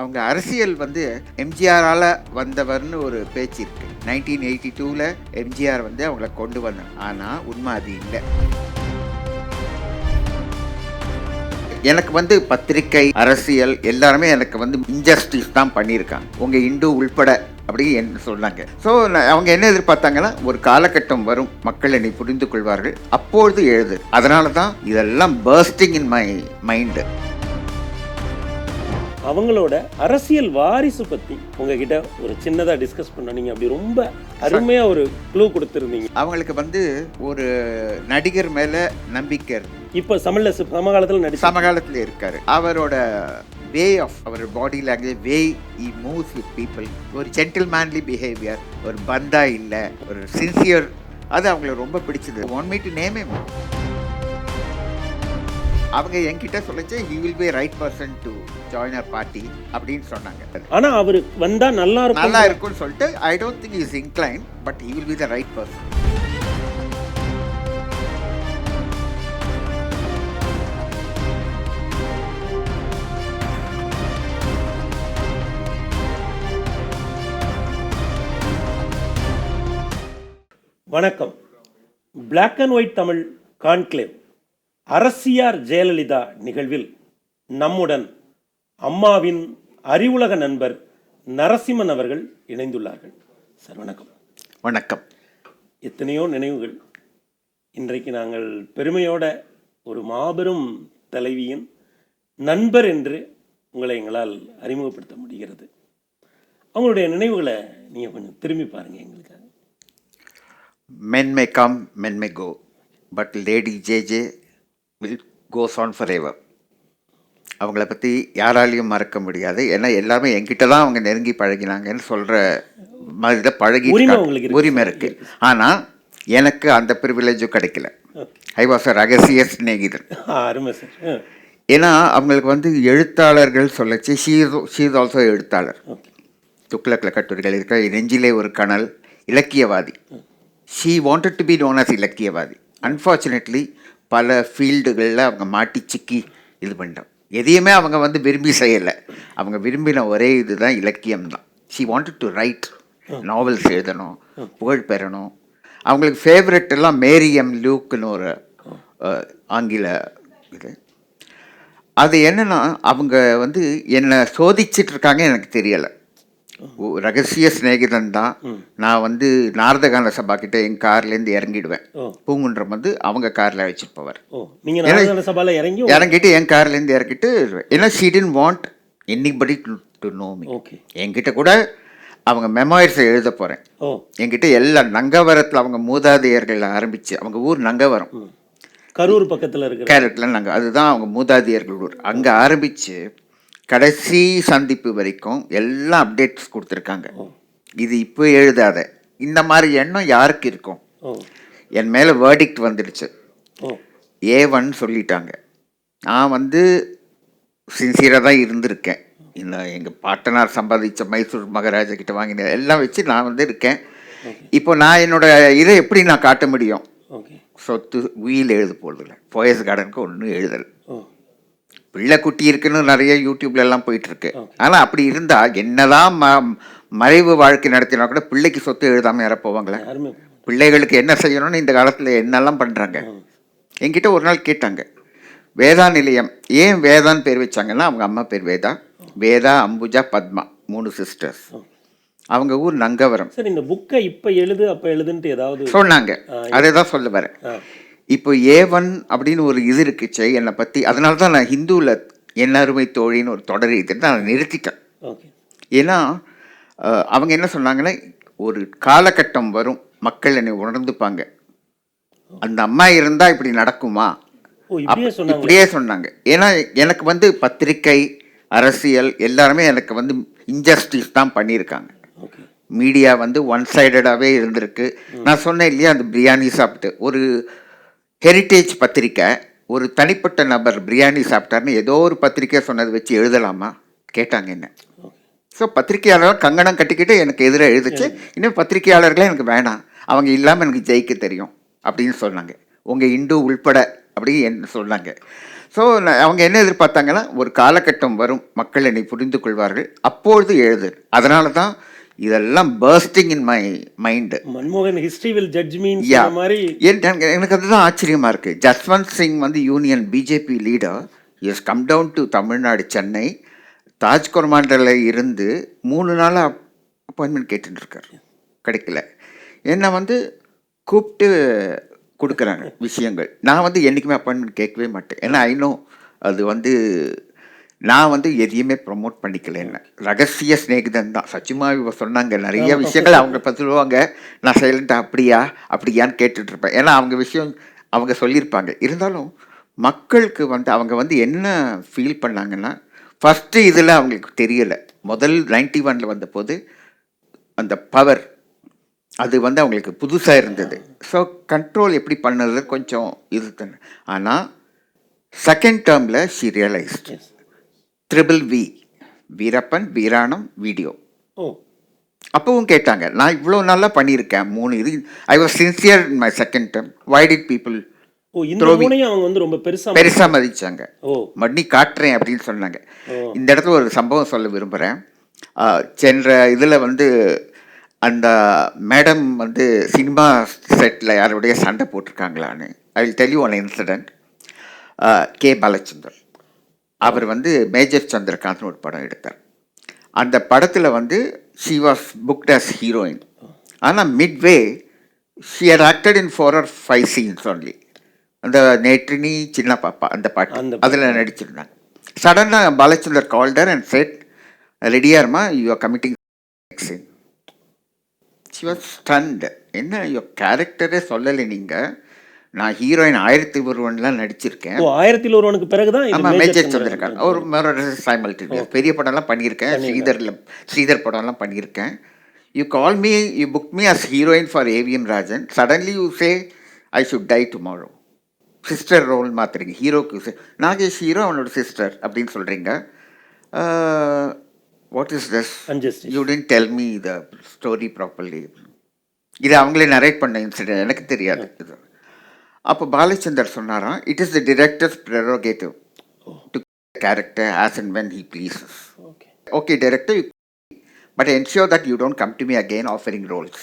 அவங்க அரசியல் வந்து எம்ஜிஆரால் வந்தவர்னு ஒரு பேச்சு இருக்கு. நைன்டீன் எயிட்டி டூவில் எம்ஜிஆர் வந்து அவங்கள கொண்டு வந்தாங்க. ஆனால் உண்மை அது இல்லை. எனக்கு வந்து பத்திரிக்கை அரசியல் எல்லாருமே எனக்கு வந்து இன்ஜஸ்டிஸ் தான் பண்ணியிருக்காங்க. உங்கள் இந்து உள்பட அப்படி என்ன சொன்னாங்க. ஸோ அவங்க என்ன எதிர்பார்த்தாங்கன்னா ஒரு காலகட்டம் வரும் மக்கள் என்னை புரிந்து கொள்வார்கள் அப்பொழுது எழுது. அதனால தான் இதெல்லாம் பர்ஸ்டிங் இன் மை மைண்டு அவங்களோட அரசியல் வாரிசு பத்தி உங்ககிட்ட ஒரு சின்னதா டிஸ்கஸ் பண்ண நீங்க அப்படி ரொம்ப அருமையா ஒரு க்ளூ கொடுத்துருந்தீங்க. அவங்களுக்கு வந்து ஒரு நடிகர் மேலே நம்பிக்கை இருக்கு. இப்ப சமல்ல சமகாலத்துல நடிச்ச சமகாலத்தில் இருக்காரு. அவரோட way of our body language way he moves with people ஒரு ஜென்டில்மேன்லி பிஹேவியர் ஒரு பந்தா இல்லை ஒரு சின்சியர் அது அவங்களுக்கு ரொம்ப பிடிச்சது. ஒன் மீ டு நேமே அவங்க என்கிட்ட சொல்லிச்சு he will be right person to join our party அப்படின்னு சொன்னாங்க. ஆனா அவரு வந்தா நல்லா இருக்கும். நல்லா இருக்கும்னு சொல்லிட்டு I don't think is incline but he will be the right person வணக்கம். Black and white Tamil conclave அரசியார் Jayalalithaa நிகழ்வில் நம்முடன் அம்மாவின் அறிவுலக நண்பர் நரசிம்மன் அவர்கள் இணைந்துள்ளார்கள். சார் வணக்கம். வணக்கம். எத்தனையோ நினைவுகள். இன்றைக்கு நாங்கள் பெருமையோட ஒரு மாபெரும் தலைவியின் நண்பர் என்று உங்களை எங்களால் அறிமுகப்படுத்த முடிகிறது. அவங்களுடைய நினைவுகளை நீங்கள் கொஞ்சம் திரும்பி பாருங்க எங்களுக்காக. Men may come, men may go, but Lady JJ will goes on forever. அவங்கள பற்றி யாராலையும் மறக்க முடியாது. ஏன்னா எல்லாமே என்கிட்ட தான் அவங்க நெருங்கி பழகினாங்கன்னு சொல்கிற மாதிரி தான் பழகி உரிமை இருக்கு. இருக்குது ஆனால் எனக்கு அந்த ப்ரிவிலேஜும் கிடைக்கல. ஐ வாஸ் அ ரகசிய சிநேகிதன். ஏன்னா அவங்களுக்கு வந்து எழுத்தாளர்கள் சொல்லச்சு. ஷீ ஷீஸ் ஆல்சோ எழுத்தாளர். துக்ளக்கில் கட்டுரைகள் இருக்கிற நெஞ்சிலே ஒரு கனல் இலக்கியவாதி. She wanted to be known as இலக்கியவாதி. அன்ஃபார்ச்சுனேட்லி பல ஃபீல்டுகளில் அவங்க மாட்டி சிக்கி இது பண்ணிட்டோம். எதையுமே அவங்க வந்து விரும்பி செய்யலை. அவங்க விரும்பின ஒரே இதுதான் இலக்கியம் தான் she wanted to write novels எழுதணும் புகழ் பெறணும். அவங்களுக்கு ஃபேவரட் எல்லாம் மேரி எம் லூக்குன்னு ஒரு ஆங்கில இது. அது என்னன்னா அவங்க வந்து என்னை சோதிச்சிட்டு இருக்காங்க எனக்கு தெரியலை. ரகசிய சிநேகிதன் தான். நான் வந்து நாரதகான சபா கிட்ட என் கார்லேருந்து இறங்கிடுவேன். பூங்குன்றம் வந்து அவங்க காரில் வச்சுட்டு போவார் ஓ நீங்கள் நாராயண சபால இறங்கி இறங்கிட்டு என் கார்லேருந்து இறக்கிட்டு ஏன்னா she didn't want anybody to know me என்கிட்ட கூட அவங்க மெமோயர்ஸை எழுத போகிறேன் என்கிட்ட எல்லா நங்கவரத்தில் அவங்க மூதாதையர்கள் ஆரம்பிச்சு அவங்க ஊர் நங்கவரம். கரூர் பக்கத்தில் இருக்கிற கேரட்டில் நாங்கள் அதுதான் அவங்க மூதாதையர்கள் ஊர். அங்கே ஆரம்பித்து கடைசி சந்திப்பு வரைக்கும் எல்லாம் அப்டேட்ஸ் கொடுத்துருக்காங்க. இது இப்போ எழுதாத. இந்த மாதிரி எண்ணம் யாருக்கு இருக்கும்? என் மேலே வேர்டிக்ட் வந்துடுச்சு. ஏ ஒன் சொல்லிட்டாங்க. நான் வந்து சின்சியராக தான் இருந்திருக்கேன். இந்த எங்கள் பாட்டனார் சம்பாதிச்ச மைசூர் மகாராஜா கிட்ட வாங்கின எல்லாம் வச்சு நான் வந்து இருக்கேன். இப்போ நான் என்னோட இதை எப்படி நான் காட்ட முடியும்? சொத்து உயில் எழுத போகிறதில்ல போயஸ் கார்டனுக்கு ஒன்றும் எழுதல். பிள்ளை குட்டி இருக்குன்னு நிறைய யூடியூப்ல எல்லாம் போயிட்டு இருக்கு Okay. ஆனால் அப்படி இருந்தா என்னதான் ம மறைவு வாழ்க்கை நடத்தினா கூட பிள்ளைக்கு சொத்து எழுதாம யார போவாங்களே? அருமை பிள்ளைகளுக்கு என்ன செய்யணும்னு இந்த காலத்துல என்னெல்லாம் பண்றாங்க? என்கிட்ட ஒரு நாள் கேட்டாங்க. வேதா நிலையம். ஏன் வேதான்னு பேர் வச்சாங்கன்னா அவங்க அம்மா பேர் வேதா. வேதா அம்புஜா பத்மா மூணு சிஸ்டர்ஸ் அவங்க ஊர் நங்கவரம். சார் இந்த புக்கை இப்போ எழுது அப்போ எழுதுன்ட்டு ஏதாவது சொன்னாங்க. அதை தான் சொல்ல வரேன். இப்போ ஏ ஒன் அப்படின்னு ஒரு இது இருக்குச்சே என்னை பற்றி அதனால தான் நான் ஹிந்துவில் என் அருமை தோழின்னு ஒரு தொடர் இது நான் நிறுத்திட்டேன். ஏன்னா அவங்க என்ன சொன்னாங்கன்னா ஒரு காலகட்டம் வரும் மக்கள் என்னை உணர்ந்துப்பாங்க. அந்த அம்மா இருந்தால் இப்படி நடக்குமா? இப்படியே சொன்னாங்க. ஏன்னா எனக்கு வந்து பத்திரிக்கை அரசியல் எல்லாருமே எனக்கு வந்து இன்ஜஸ்டிஸ் தான் பண்ணியிருக்காங்க. மீடியா வந்து ஒன் சைடடாகவே இருந்திருக்கு. நான் சொன்னேன் இல்லையா அந்த பிரியாணி சாப்பிட்டு. ஒரு ஹெரிட்டேஜ் பத்திரிக்கை ஒரு தனிப்பட்ட நபர் பிரியாணி சாப்பிட்டாருன்னு ஏதோ ஒரு பத்திரிக்கை சொன்னதை வச்சு எழுதலாமா? கேட்டாங்க என்ன. ஸோ பத்திரிகையாளர் கங்கணம் கட்டிக்கிட்டு எனக்கு எதிராக எழுதுச்சு. இன்னும் பத்திரிகையாளர்களே எனக்கு வேணாம். அவங்க இல்லாமல் எனக்கு ஜெயிக்க தெரியும் அப்படின்னு சொன்னாங்க. உங்கள் இந்து உள்பட அப்படின்னு என்ன சொன்னாங்க. ஸோ அவங்க என்ன எதிர்பார்த்தாங்கன்னா ஒரு காலகட்டம் வரும் மக்கள் என்னை புரிந்து கொள்வார்கள். அப்பொழுது எழுது. அதனால தான் இதெல்லாம் பர்ஸ்டிங் இன் மை மைண்டு மன்மோகன் ஹிஸ்டரி வில் ஜட்ஜ் மீன் யா மாதிரி. எனக்கு எனக்கு அதுதான் ஆச்சரியமா இருக்கு. ஜஸ்வந்த் சிங் வந்து union BJP leader is come down to Tamil Nadu Chennai Taj கொரமாண்டலில் இருந்து மூணு நாளாக அப்பாயின்மெண்ட் கேட்டுட்டு இருக்காரு கிடைக்கல. என்னை வந்து கூப்பிட்டு கொடுக்குறாங்க விஷயங்கள். நான் வந்து என்றைக்குமே அப்பாயின்மெண்ட் கேட்கவே மாட்டேன். ஏன்னா ஐநோ அது வந்து நான் வந்து எதையுமே ப்ரொமோட் பண்ணிக்கல என்ன. ரகசிய சிநேகிதன் தான். சச்சிமா இவ சொன்னாங்க. நிறைய விஷயங்கள் அவங்க பத்தி சொல்லுவாங்க. நான் சைலண்டாக அப்படியா அப்படியான்னு கேட்டுட்டு இருப்பேன் ஏன்னா அவங்க விஷயம் அவங்க சொல்லியிருப்பாங்க. இருந்தாலும் மக்களுக்கு வந்து அவங்க வந்து என்ன ஃபீல் பண்ணாங்கன்னா ஃபஸ்ட்டு இதில் அவங்களுக்கு தெரியலை. முதல் நைன்டி ஒனில் வந்தபோது அந்த பவர் அது வந்து அவங்களுக்கு புதுசாக இருந்தது. ஸோ கண்ட்ரோல் எப்படி பண்ணது கொஞ்சம் இது ஆனால் செகண்ட் டேர்மில் she realised triple V Veerappan Veeranam video. Oh. அப்பவும் கேட்டாங்க நான் இவ்வளோ நல்லா பண்ணியிருக்கேன் மூணு இது I was sincere my second term why did people அவங்க வந்து ரொம்ப பெருசா பெருசாக மதிச்சாங்க. ஓ. மண்ணி காட்டுறேன் அப்படின்னு சொன்னாங்க. இந்த இடத்துல ஒரு சம்பவம் சொல்ல விரும்புகிறேன் சென்ற இதில் வந்து அந்த மேடம் வந்து சினிமா செட்டில் யாருடைய சண்டை போட்டிருக்காங்களான்னு. I will tell you one incident K. Balachander. அவர் வந்து மேஜர் சந்திரகாந்த்னு ஒரு படம் எடுத்தார். அந்த படத்தில் வந்து she was booked as heroine ஆனால் midway she had acted in four or five scenes only. அந்த நேற்றினி சின்ன பாப்பா அந்த பாட்டு. அதில் நடிச்சிருந்தாங்க. சடனாக பாலச்சந்தர் கால்டர் அண்ட் செட் ரெடியாக இருமா? You are committing scene she was stunned என்ன யோ கேரக்டரே சொல்லலை நீங்கள் நான் ஹீரோயின் ஆயிரத்தி ஒருவன்லாம் நடிச்சிருக்கேன். ஓ ஆயிரத்தில் ஒருவனுக்கு பிறகுதான் இது ஆமாம் மேஜர் சந்திரகாந்த். ஒரு சைமல்டேனியஸ் பெரிய படம்லாம் பண்ணியிருக்கேன். ஸ்ரீதரில் ஸ்ரீதர் படம்லாம் பண்ணியிருக்கேன். You call me you book me as heroine for AVM Rajan suddenly you say I should die tomorrow sister role மாத்துறீங்க ஹீரோக்கு நாகேஷ் ஹீரோ அவனோட சிஸ்டர் அப்படின்னு சொல்கிறீங்க what is this. You didn't tell me the story properly இது அவங்களே narrate பண்ண incident எனக்கு தெரியாது. இது. அப்போ பாலச்சந்தர் சொன்னாராம் it is the director's prerogative to character as and when he pleases okay okay director but ensure that you don't come to me again offering roles.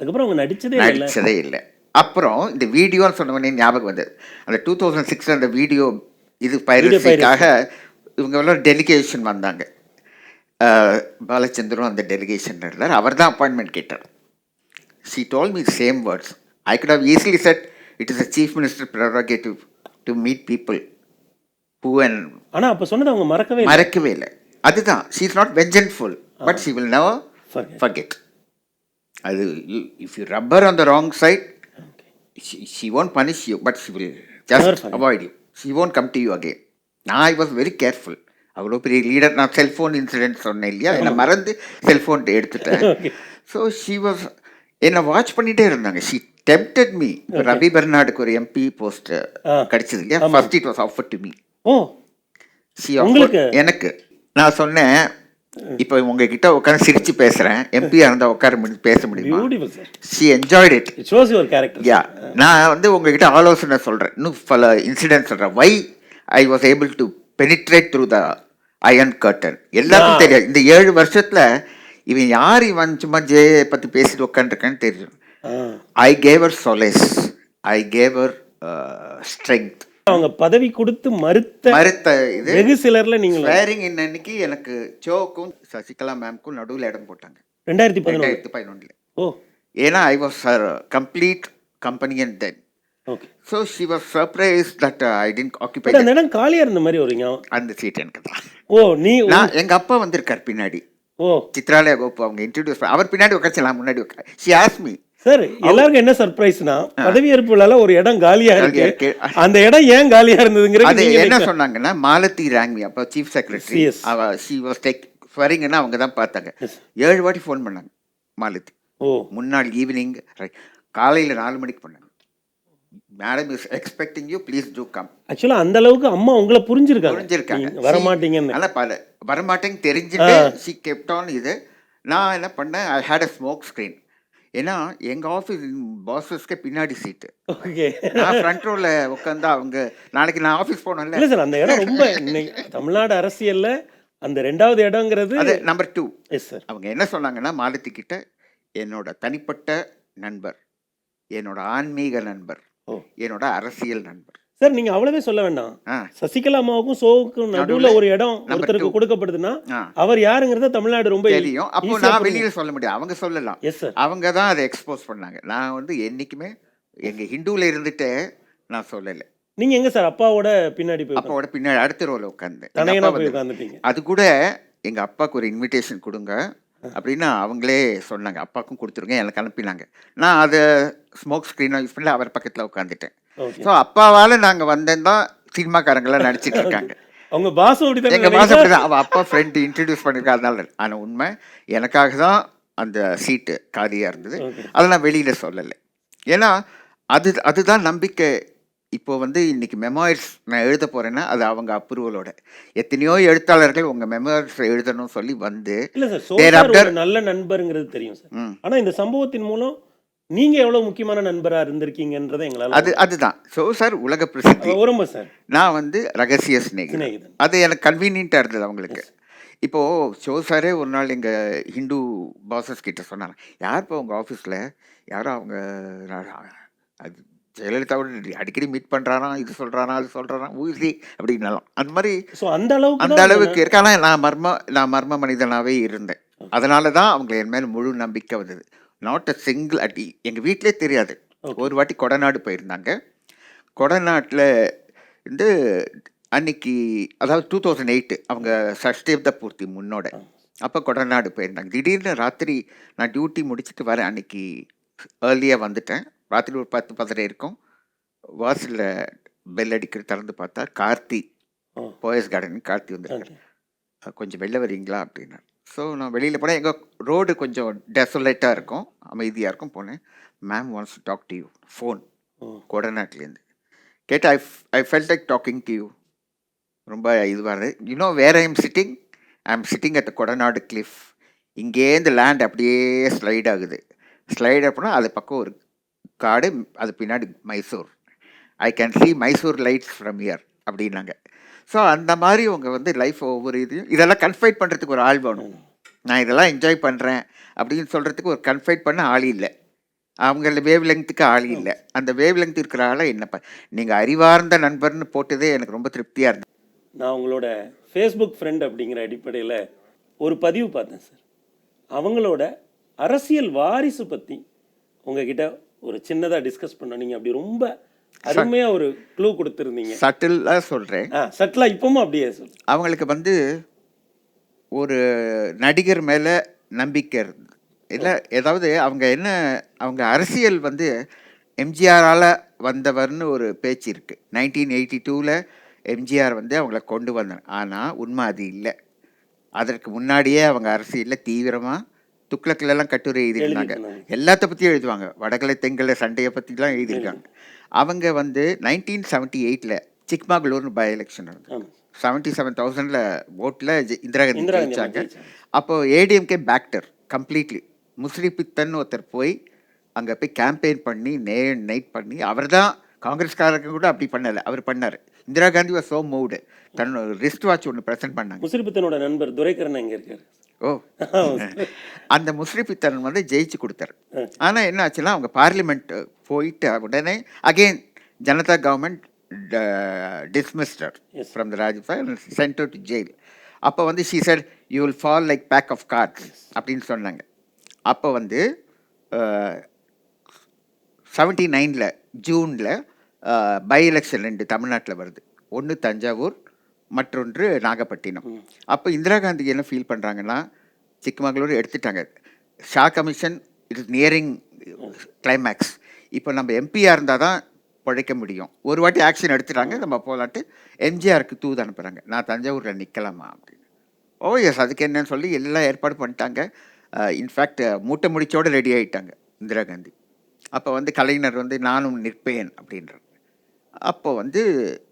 அதுக்கப்புறம் அவங்க நடிச்சதே இல்ல. நடிச்சதே இல்லை. அப்புறம் இந்த வீடியோன்னு சொன்ன உடனே ஞாபகம் வந்தது. அந்த டூ தௌசண்ட் சிக்ஸ் அந்த வீடியோ இது பைரசிக்காக இவங்க எல்லாம் டெலிகேஷன் வந்தாங்க. அஹ், பாலச்சந்திரும் அந்த டெலிகேஷன் இருந்தார். அவர் தான் அப்பாயின்மெண்ட் கேட்டார் she told me same words I could have easily said it is a chief minister prerogative to meet people who and ஆனா அப்ப சொன்னதை அவங்க மறக்கவே இல்லை. மறக்கவே இல்லை. அதுதான். She is not vengeful but she will never Forget. Forget அது if you rub her on the wrong side she won't punish you but she will Never just forget. avoid you. She won't come to you again. நான் I was very careful அவ்வளோ பெரிய leader நான் cellphone incident சொன்னேன் இல்லையா? என்னை மறந்து cellphone எடுத்துட்டேன். So she was என்னை வாட்ச் பண்ணிட்டே இருந்தாங்க. ஷி டெம்டட் மீ ரவி பெர்னாடுக்கு ஒரு எம்பி போஸ்ட். கிடைச்சது இல்லையா? First it was offer to me ஓ. சி? எனக்கு. நான் சொன்னேன் இப்போ உங்ககிட்ட உட்காந்து சிரிச்சு பேசுறேன். எம்பியா இருந்தா உட்கார முடி பேச முடியுமா? She enjoyed it shows your character யா நான் வந்து உங்ககிட்ட ஆலோசனை சொல்றேன். இன்னும் பல இன்சிடென்ட் சொல்றேன். Why I was able to penetrate through the iron curtain எல்லாருக்கும். தெரியும் இந்த ஏழு வருஷத்துல இவன் யார் இவன் சும்மா ஜே பத்தி பேசிட்டு உட்காந்துருக்கான்னு தெரியும். ஐ கேவர் சொலேஸ் ஐ கேவர் ஸ்ட்ரென்த் அவங்க பதவி கொடுத்து மறுத்த மறுத்த இது வெகு சிலர்ல நீங்க ஸ்வேரிங் இன் அன்னைக்கு எனக்கு ஜோக்கும் சசிகலா மேம்க்கும் நடுவில் இடம் போட்டாங்க. ரெண்டாயிரத்தி ரெண்டாயிரத்தி பதினொன்றில் ஓ. ஏன்னா I was sir complete company and then okay so she was surprise that I didn't occupy அந்த இடம் காலியா இருந்த மாதிரி ஞாபகம் அந்த சீட் எனக்கு தான். ஓ நீ நான் எங்க அப்பா வந்திருக்கார் பின்னாடி. ஓ. சித்ராலயா கோப்பு அவங்க இன்ட்ரடியூஸ் அவர் பின்னாடி நான் முன்னாடி உட்கார் ஷி ஆஸ் மீ சார் எல்லாருக்கும் என்ன சர்ப்ரைஸ்னா பதவியேற்பு விழால ஒரு இடம் காலியா இருக்கு. அந்த இடம் ஏன் காலியா இருந்ததுங்கிறது என்ன சொன்னாங்கன்னா மாலதி ராங்மி அப்போ சீஃப் செக்ரட்டரி. அவ ஷி வாஸ் டேக் ஸ்வரிங்கன்னா அவங்க தான் பார்த்தாங்க. ஏழு வாட்டி ஃபோன் பண்ணாங்க மாலதி ஓ. முன்னாள் ஈவினிங் காலையில் நாலு மணிக்கு பண்ணாங்க. Madam is expecting you please do come ஆக்சுவலா அந்த அளவுக்கு அம்மா உங்களை புரிஞ்சிருக்காங்க. புரிஞ்சிருக்காங்க. நீங்க வர மாட்டீங்கன்னு ஆனால் பல வரமாட்டேன்னு தெரிஞ்சுட்டு ஷி கெப்ட் ஆன் இது. நான் என்ன பண்ணேன் I had a smoke screen ஏன்னா எங்கள் ஆஃபீஸ் பாஸஸ்க்கு பின்னாடி சீட்டு ஓகே நான் ஃப்ரண்ட் ரோவில் உட்காந்தா அவங்க நாளைக்கு நான் ஆஃபீஸ் போனேன்ல இல்லை சார் அந்த இடம் ரொம்ப தமிழ்நாடு அரசியல்ல அந்த ரெண்டாவது இடங்கிறது அது நம்பர் டூ எஸ் சார் அவங்க என்ன சொன்னாங்கன்னா மாலதி கிட்ட என்னோட தனிப்பட்ட நண்பர் என்னோட ஆன்மீக நண்பர் என்னோட அரசியல் நண்பர். சார் நீங்க அவ்வளவே சொல்ல வேண்டாம். சசிகலா அம்மாவுக்கும் சோவுக்கும் நடுவுல ஒரு இடம் ஒருத்தருக்கு கொடுக்கப்படுதுன்னா அவர் யாருங்கிறத தமிழ்நாடு ரொம்ப தெரியும். அப்போ நான் வெளியில சொல்ல முடியாது. அவங்க சொல்லலாம். எஸ் சார் அவங்க தான் அதை எக்ஸ்போஸ் பண்ணாங்க. நான் வந்து என்னைக்குமே எங்க ஹிந்துவில் இருந்துட்டு நான் சொல்லலை. நீங்க எங்க சார்? அப்பாவோட பின்னாடி போய் அப்பாவோட பின்னாடி அடுத்த ரோல உட்காந்து தனையனா போய் உட்காந்துட்டீங்க அது கூட எங்க அப்பாவுக்கு ஒரு இன்விடேஷன் கொடுங்க அப்படின்னு அவங்களே சொன்னாங்க. அப்பாவுக்கும் கொடுத்துருங்க. எனக்கு அனுப்பினாங்க. நான் அதை ஸ்மோக் ஸ்க்ரீனை யூஸ் பண்ணி அவர் பக்கத்தில் உட்காந்துட்டேன் ஸோ அப்பாவால் நாங்கள் வந்தேன் தான் சினிமாக்காரங்களாம் நடிச்சிட்டு இருக்காங்க. அவங்க பாசம் அப்படி எங்க தானே மாசம் அப்படிதான் அவ அப்பா ஃப்ரெண்ட் இன்ட்ரடியூஸ் பண்ணிருக்கா அதனால ஆனா உண்மை எனக்காக தான் அந்த சீட்டு காலியா இருந்தது. அதை நான் வெளியில சொல்லலை. ஏன்னா அது அதுதான் நம்பிக்கை. இப்போ வந்து இன்னைக்கு மெமோயர்ஸ் நான் எழுத போறேன்னா அது அவங்க அப்ரூவலோட. எத்தனையோ எழுத்தாளர்கள் உங்க மெமோயர்ஸ் எழுதணும்னு சொல்லி வந்து நல்ல நண்பருங்கிறது தெரியும் சார் ம், ஆனா இந்த சம்பவத்தின் மூலம் நீங்க எவ்வளவு முக்கியமான நண்பரா இருந்திருக்கீங்கன்றதை எங்களால அது அதுதான். ஸோ சார் உலக பிரசித்தி. ரொம்ப சார் நான் வந்து ரகசிய சிநேகிதன். அது எனக்கு கன்வீனியண்ட்டாக இருந்தது அவங்களுக்கு. இப்போது ஷோ சாரே ஒரு நாள் எங்கள் ஹிந்து பாசஸ் கிட்ட சொன்னாங்க யார்ப்பா உங்கள் ஆஃபீஸில் யாரோ அவங்க? அது ஜெயலலிதாவோட அடிக்கடி மீட் பண்ணுறாராம் இது சொல்கிறாராம் அது சொல்கிறாராம் ஊசி அப்படின்னாலும். அந்த மாதிரி சோ அந்த அளவுக்கு அந்த அளவுக்கு இருக்கு. ஆனால் நான் மர்ம நான் மர்ம மனிதனாகவே இருந்தேன். அதனால தான் அவங்க என் மேல் முழு நம்பிக்கை வந்தது. நாட் அ சிங்கிள் அடி. எங்கள் வீட்டிலே தெரியாது. ஒரு வாட்டி கொடநாடு போயிருந்தாங்க. கொடநாட்டில் வந்து அன்னைக்கு அதாவது டூ தௌசண்ட் எயிட்டு அவங்க சஷ்டேப்த பூர்த்தி முன்னோட. அப்போ கொடநாடு போயிருந்தாங்க. திடீர்னு ராத்திரி நான் டியூட்டி முடிச்சுட்டு வரேன். அன்னைக்கு ஏர்லியாக வந்துட்டேன். ராத்திரி ஒரு பத்து பத்தரை இருக்கும். வாசலில் பெல் அடிக்கிற திறந்து பார்த்தா கார்த்தி. போயஸ் கார்டன் கார்த்தி வந்திருக்காரு. கொஞ்சம் வெளில வரீங்களா? அப்படின்னா ஸோ நான் வெளியில் போனேன் எங்கள் ரோடு கொஞ்சம் டெசோலேட்டாக இருக்கும். அமைதியாக இருக்கும். போனேன். Ma'am wants talk to you phone. கொடநாட்டிலேருந்து. கேட்டு I I felt like talking to you ரொம்ப இதுவாக you know where I am sitting I am sitting at Kodanadu cliff இங்கேருந்து லேண்ட் அப்படியே ஸ்லைட் ஆகுது. ஸ்லைட் அப்படின்னா அது பக்கம் ஒரு காடு அது பின்னாடி Mysore I can see Mysore lights from here அப்படின்னாங்க. ஸோ அந்த மாதிரி அவங்க வந்து லைஃப் ஒவ்வொரு இதையும் இதெல்லாம் கன்ஃபைட் பண்ணுறதுக்கு ஒரு ஆள் வேணும். நான் இதெல்லாம் என்ஜாய் பண்ணுறேன் அப்படின்னு சொல்கிறதுக்கு ஒரு கன்ஃபைட் பண்ண ஆள் இல்லை. அவங்கள வேவ் லெங்க்த்துக்கு ஆள் இல்லை. அந்த வேவ் லெங்க் இருக்கிற ஆளை என்னப்பா நீங்கள் அறிவார்ந்த நண்பர்னு போட்டதே எனக்கு ரொம்ப திருப்தியாக இருந்தது. நான் உங்களோட ஃபேஸ்புக் ஃப்ரெண்ட் அப்படிங்கிற அடிப்படையில் ஒரு பதிவு பார்த்தேன் சார் அவங்களோட அரசியல் வாரிசு பற்றி உங்ககிட்ட ஒரு சின்னதாக டிஸ்கஸ் பண்ண நீங்கள் அப்படி ரொம்ப அருமையாக ஒரு க்ளூ கொடுத்துருந்தீங்க. சட்டிலாக சொல்கிறேன் ஆ சட்டிலா இப்பவும் அப்படியே சார் அவங்களுக்கு வந்து ஒரு நடிகர் மேலே நம்பிக்கை இருந்தது இல்லை ஏதாவது அவங்க என்ன அவங்க அரசியல் வந்து எம்ஜிஆரால் வந்தவர்னு ஒரு பேச்சு இருக்குது நைன்டீன் எயிட்டி டூவில் எம்ஜிஆர் வந்து அவங்கள கொண்டு வந்தாங்க. ஆனால் உண்மை அது இல்லை. அதற்கு முன்னாடியே அவங்க அரசியலில் தீவிரமாக துக்ளக்கிலலாம் கட்டுரை எழுதியிருந்தாங்க. எல்லாத்த பற்றியும் எழுதுவாங்க. வடகலை தெங்கலை சண்டையை பற்றிலாம் எழுதியிருக்காங்க. அவங்க வந்து நைன்டீன் செவன்ட்டி எயிட்டில் சிக்மகளூர்னு பை எலெக்ஷன் நடந்தது. செவன்ட்டி செவன் தௌசண்டில் ஓட்டில் இந்திரா காந்தி ஜெயிச்சாங்க. ஜெயிச்சாங்க. அப்போ ஏடிஎம்கே பேக்டர் கம்ப்ளீட்லி முஸ்லிபித்தன் ஒருத்தர் போய் அங்கே போய் கேம்பெயின் பண்ணி நே நைட் பண்ணி அவர் தான் காங்கிரஸ்காரங்க கூட அப்படி பண்ணலை அவர் பண்ணார். Indira Gandhi was so mood தன்னோட ரிஸ்ட் வாட்ச் ஒன்று ப்ரெசென்ட் பண்ணாங்க. முசிறிபத்தனோட நண்பர் துரைக்கரன் எங்கே இருக்காரு? ஓ. அந்த முஸ்லிபித்தன் வந்து ஜெயிச்சு கொடுத்தாரு. ஆனால் என்ன ஆச்சுன்னா அவங்க பார்லிமெண்ட் போயிட்டு உடனே again Janata government dismissed. From the Rajya Sabha sent her to jail அப்போ வந்து she said you will fall like pack of cards அப்படின்னு சொன்னாங்க. அப்போ வந்து செவன்ட்டி நைனில் ஜூனில் பை எலெக்ஷன் ரெண்டு தமிழ்நாட்டில் வருது. ஒன்று தஞ்சாவூர் மற்றொன்று நாகப்பட்டினம். அப்போ இந்திரா காந்தி என்ன ஃபீல் பண்ணுறாங்கன்னா சிக்கமங்களூர் எடுத்துட்டாங்க. Shah commission it is nearing climax இப்போ நம்ம எம்பியாக இருந்தால் தான் பிழைக்க முடியும். ஒரு வாட்டி ஆக்ஷன் எடுத்துட்டாங்க நம்ம போகலான்ட்டு எம்ஜிஆருக்கு தூது அனுப்புகிறாங்க நான் தஞ்சாவூரில் நிற்கலாமா அப்படின்னு. ஓ எஸ் அதுக்கு என்னன்னு சொல்லி எல்லாம் ஏற்பாடு பண்ணிட்டாங்க. இன்ஃபேக்ட் மூட்டை முடிச்சோட ரெடி ஆயிட்டாங்க இந்திரா காந்தி. அப்போ வந்து கலைஞர் வந்து நானும் நிற்பேன் அப்படின்றார் அப்போ வந்து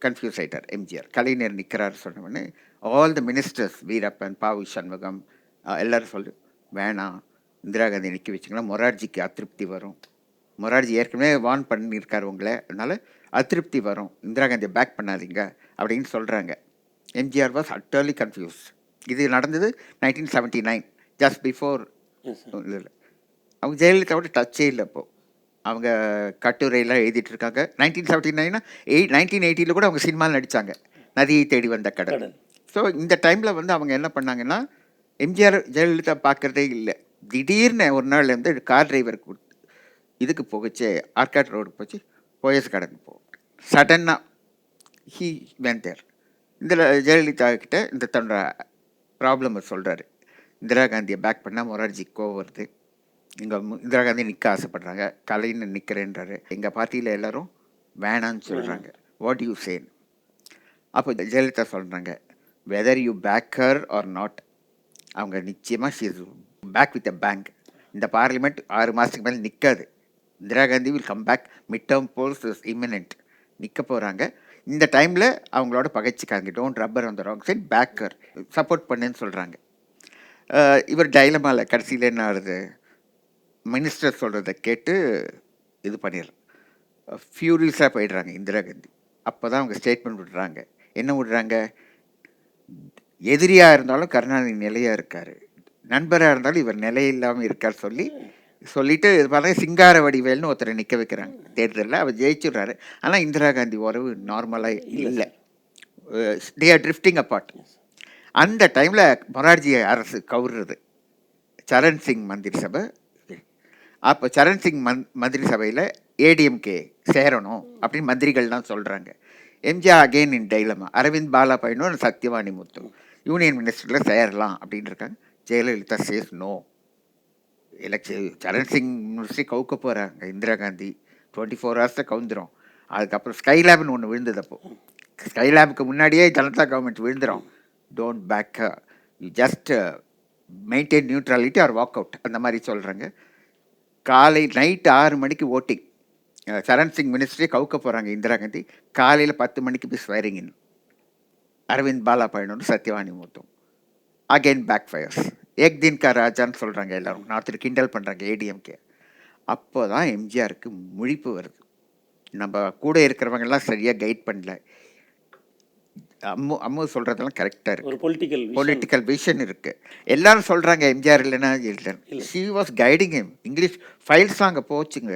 கன்ஃபியூஸ் ஆயிட்டார் எம்ஜிஆர். கலைஞர் நிற்கிறாரு சொன்ன உடனே ஆல் த மினிஸ்டர்ஸ் வீரப்பன் பாவு சண்முகம் எல்லாரும் சொல்லு. வேணாம். இந்திரா காந்தி நிற்க வச்சிங்கன்னா மொரார்ஜிக்கு அதிருப்தி வரும். மொரார்ஜி ஏற்கனவே வார்ன் பண்ணியிருக்காரு உங்களை. அதனால் அதிருப்தி வரும். இந்திரா காந்தியை பேக் பண்ணாதீங்க. அப்படின்னு சொல்கிறாங்க எம்ஜிஆர் வாஸ் அட்டர்லி கன்ஃபியூஸ் இது நடந்தது nineteen seventy nine just before அவங்க ஜெயலலிதாவோட டச்சே இல்லை இப்போ அவங்க கட்டுரையெல்லாம் எழுதிட்டு இருக்காங்க nineteen seventy nine eight nineteen எயிட்டியில் கூட அவங்க சினிமாவில் நடித்தாங்க நதியை தேடி வந்த கடல். கடல். ஸோ இந்த டைமில் வந்து அவங்க என்ன பண்ணாங்கன்னா எம்ஜிஆர் ஜெயலலிதா பார்க்குறதே இல்லை. திடீர்னு ஒரு நாள் வந்து கார் டிரைவர் கொடுத்து இதுக்கு போகச்சு ஆர்காட் ரோடு போச்சு போயஸ் கார்டன் போ. சடன்னாக ஹீ வெந்தர் இந்த ஜெயலலிதா கிட்ட இந்த தன்னோட ப்ராப்ளமை சொல்கிறாரு இந்திரா காந்தியை பேக் பண்ணால் மொரார்ஜி கோவம் வருது இங்கே இந்திரா காந்தி நிற்க ஆசைப்படுறாங்க. கலைன்னு நிற்கிறேன்றாரு எங்கள் பார்ட்டியில் எல்லாரும் வேணான்னு சொல்கிறாங்க வாட் யூ சேன் அப்போ ஜெயலலிதா சொல்கிறாங்க whether you back her or not அவங்க நிச்சயமாக she is back with a bank இந்த பார்லிமெண்ட் ஆறு மாதத்துக்கு மேலே நிற்காது Indira Gandhi will come back mid term polls is imminent நிற்க போகிறாங்க இந்த டைமில் அவங்களோட பகைச்சிக்காங்க. டோன்ட் ரப்பர் அந்த wrong side back her support பண்ணுன்னு சொல்கிறாங்க இவர் டைலமாவில் கடைசியில் என்ன ஆகுது? மினிஸ்டர் சொல்கிறத கேட்டு இது பண்ணிடுறேன் ஃபியூரியஸாக போயிடுறாங்க இந்திரா காந்தி. அப்போ தான் அவங்க ஸ்டேட்மெண்ட் விடுறாங்க. என்ன விடுறாங்க? எதிரியாக இருந்தாலும் கருணாநிதி நிலையாக இருக்கார். நண்பராக இருந்தாலும் இவர் நிலை இல்லாமல் இருக்கார் சொல்லி சொல்லிட்டு இது பார்த்தா சிங்கார வடிவேல்னு ஒருத்தரை நிற்க வைக்கிறாங்க. தேர்தலில் அவர் ஜெயிச்சுடுறாரு. ஆனால் இந்திரா காந்தி உறவு நார்மலாக இல்லை. தே ஆர் ட்ரிஃப்டிங் அப்பார்ட் அந்த டைமில் மொரார்ஜி அரசு கவுர்றது. சரண் சிங் மந்திரி சபை. அப்போ சரண் சிங் மந் மந்திரி சபையில் ஏடிஎம்கே சேரணும் அப்படின்னு மந்திரிகள்லாம் சொல்கிறாங்க MGR again in dilemma Arvind Bala பையனும் சத்யவாணி முத்து. யூனியன் மினிஸ்டரில் சேரலாம் அப்படின்னு இருக்காங்க. Jayalalithaa says no election Charan Singh ministry கவுக்க போகிறாங்க இந்திரா காந்தி டுவெண்ட்டி ஃபோர் ஹவர்ஸில் கவுந்துடும் அதுக்கப்புறம் ஸ்கைலேப்னு ஒன்று விழுந்தது அப்போ. ஸ்கைலேபுக்கு முன்னாடியே ஜனதா கவர்மெண்ட் விழுந்துடும் don't back you just maintain neutrality or walk out அந்த மாதிரி சொல்கிறாங்க காலை நைட்டு ஆறு மணிக்கு ஓட்டிங் சரண் சிங் மினிஸ்ட்ரி கவுக்க போகிறாங்க இந்திரா காந்தி. காலையில் பத்து மணிக்கு போய் ஸ்வைரிங் இன் அரவிந்த் பாலா பையனோட சத்யவாணி மூத்தம். அகெயின் பேக் ஃபயர்ஸ் ஏக் தின் கா ராஜான்னு சொல்கிறாங்க எல்லோரும் நார்த்தில் கிண்டல் பண்ணுறாங்க ஏடிஎம்கே அப்போ தான் எம்ஜிஆருக்கு முழிப்பு வருது. நம்ம கூட இருக்கிறவங்கெல்லாம் சரியாக கைட் பண்ணல. அம்மு அம்மு சொல்கிறதெல்லாம் கரெக்டாக இருக்கு. ஒரு பொலிட்டிக்கல் பொலிட்டிக்கல் விஷன் இருக்கு. எல்லாரும் சொல்றாங்க எம்ஜிஆர் இல்லைன்னா இல்லை. She was guiding him. English ஃபைல்ஸ்லாம் அங்கே போச்சுங்க.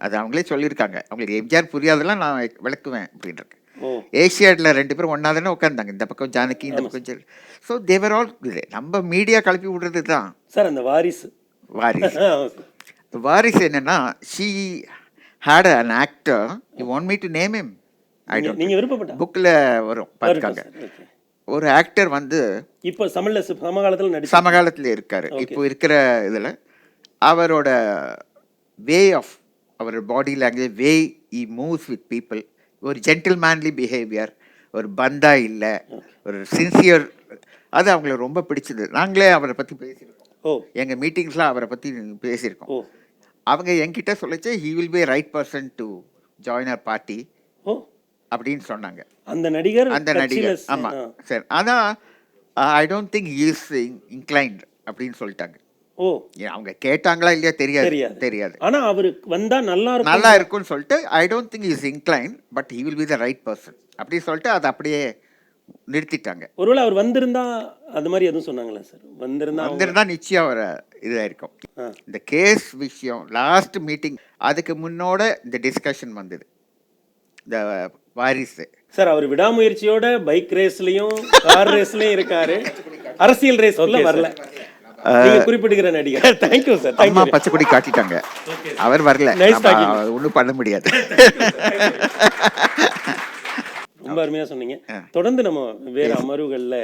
அது அவங்களே சொல்லியிருக்காங்க. அவங்களுக்கு எம்ஜிஆர் புரியாதெல்லாம் நான் விளக்குவேன் அப்படின்றது ஓ. ஏசியாடில் ரெண்டு பேரும் ஒன்றா தானே உட்காந்தாங்க இந்த பக்கம் ஜானகி இந்த பக்கம் ஜெயல ஸோ தேவர் ஆல் இது நம்ம மீடியா கிளப்பி விடுறது தான். சார் அந்த வாரிசு. வாரிஸ் சார். வாரிஸ் என்னன்னா she had an actor you want me to name him? I விருப்பப்பட்டா? புக்கில் வரும் பார்த்துக்காங்க. ஒரு ஆக்டர் வந்து இப்போ தமிழ்ல சமகாலத்துல சமகாலத்தில் இருக்கார். இப்போ இருக்கிற இதில் அவரோட way of our body language way he moves with people ஒரு ஜென்டில்மேன்லி பிஹேவியர் ஒரு பந்தா இல்லை ஒரு சின்சியர் அது அவங்களுக்கு ரொம்ப பிடிச்சது. நாங்களே அவரை பற்றி பேசியிருக்கோம். எங்கள் மீட்டிங்ஸ்லாம் அவரை பற்றி பேசியிருக்கோம். அவங்க என்கிட்ட சொல்லிச்சு he will be right person to join our party அப்படின்னு சொன்னாங்க. அந்த நடிகர் அந்த நடிகர். ஆமாம். சரி. ஆனால் I don't think is inclined அப்படின்னு சொல்லிட்டாங்க. ஓ. அவங்க கேட்டாங்களா இல்லையா தெரியாது. தெரியாது. ஆனா அவரு வந்தா நல்லா இருக்கும். நல்லா இருக்கும்னு சொல்லிட்டு I don't think is inclined but he will be the right person அப்படி சொல்லிட்டு அதை அப்படியே நிறுத்திட்டாங்க. ஒருவேளை அவர் வந்திருந்தா அது மாதிரி எதுவும் சொன்னாங்களா சார்? வந்திருந்தா வந்திருந்தா நிச்சயம் வர இதாக இருக்கும். ஆ. இந்த கேஸ் விஷயம் லாஸ்ட் மீட்டிங் அதுக்கு முன்னோட இந்த டிஸ்கஷன் வந்தது. இந்த வாரிசு. சார் அவர் விடாமுயற்சியோட பைக் ரேஸ்லயும் கார் ரேஸ்லயும் இருக்காரு. அரசியல் ரேஸ்ல வரல. நீங்க குறிப்பிடுகிற நடிகர். தேங்க்யூ சார் அம்மா பச்சைக்குடி காட்டிட்டாங்க. அவர் வரல. ஒன்றும் பண்ண முடியாது. ரொம்ப அருமையா சொன்னீங்க. தொடர்ந்து நம்ம வேற அமர்வுகள்ல.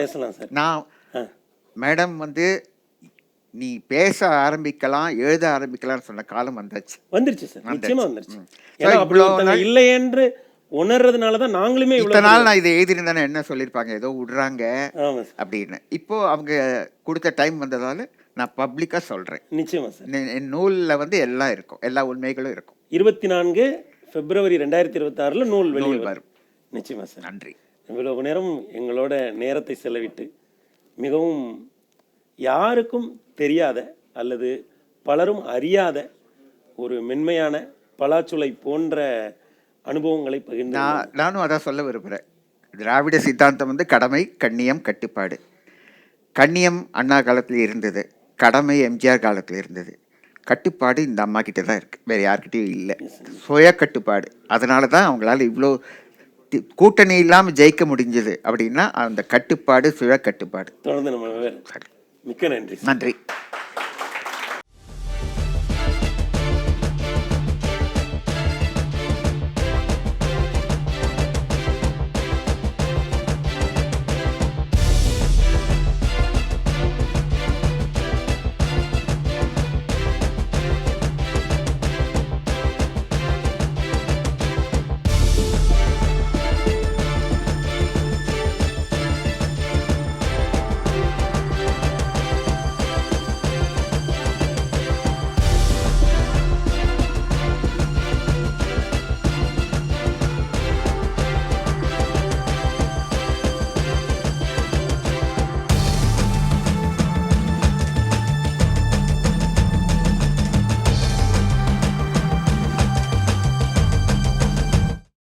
பேசலாம் சார் நான். மேடம் வந்து நீ பேச ஆரம்பிக்கலாம் எழுத ஆரம்பிக்கலாம்னு சொன்ன காலம் வந்தாச்சு. வந்துருச்சு சார் நிச்சயமா வந்துருச்சு. ஏன்னா அப்படி இவ்வளவு ஒருத்தங்க இல்லை என்று உணர்றதுனால தான் நாங்களுமே இவ்வளவு நாள் நான் இதை எழுதியிருந்தேன்னு என்ன சொல்லியிருப்பாங்க? ஏதோ விடுறாங்க அப்படின்னு. இப்போ அவங்க கொடுத்த டைம் வந்ததால நான் பப்ளிக்காக சொல்கிறேன் நிச்சயமா சார். என் நூலில் வந்து எல்லாம் இருக்கும். எல்லா உண்மைகளும் இருக்கும். இருபத்தி நான்கு பிப்ரவரி ரெண்டாயிரத்தி இருபத்தி ஆறுல நூல் வெளியே நூல் வரும். வரும். நிச்சயமா சார். நன்றி. இவ்வளவு நேரம் எங்களோட நேரத்தை செலவிட்டு மிகவும் யாருக்கும் தெரியாத அல்லது பலரும் அறியாத ஒரு மென்மையான பலாச்சுளை போன்ற அனுபவங்களை பகிர்ந்து நான் நானும் அதான் சொல்ல விரும்புகிறேன் திராவிட சித்தாந்தம் வந்து கடமை கண்ணியம் கட்டுப்பாடு. கண்ணியம் அண்ணா காலத்தில் இருந்தது. கடமை எம்ஜிஆர் காலத்தில் இருந்தது. கட்டுப்பாடு இந்த அம்மா கிட்ட தான் இருக்குது வேறு யார்கிட்டயும் இல்லை. சுய கட்டுப்பாடு. அதனால தான் அவங்களால இவ்வளோ கூட்டணி இல்லாமல் ஜெயிக்க முடிஞ்சது அப்படின்னா அந்த கட்டுப்பாடு சுய கட்டுப்பாடு. தொடர்ந்து நம்ம மிக்க நன்றி. நன்றி.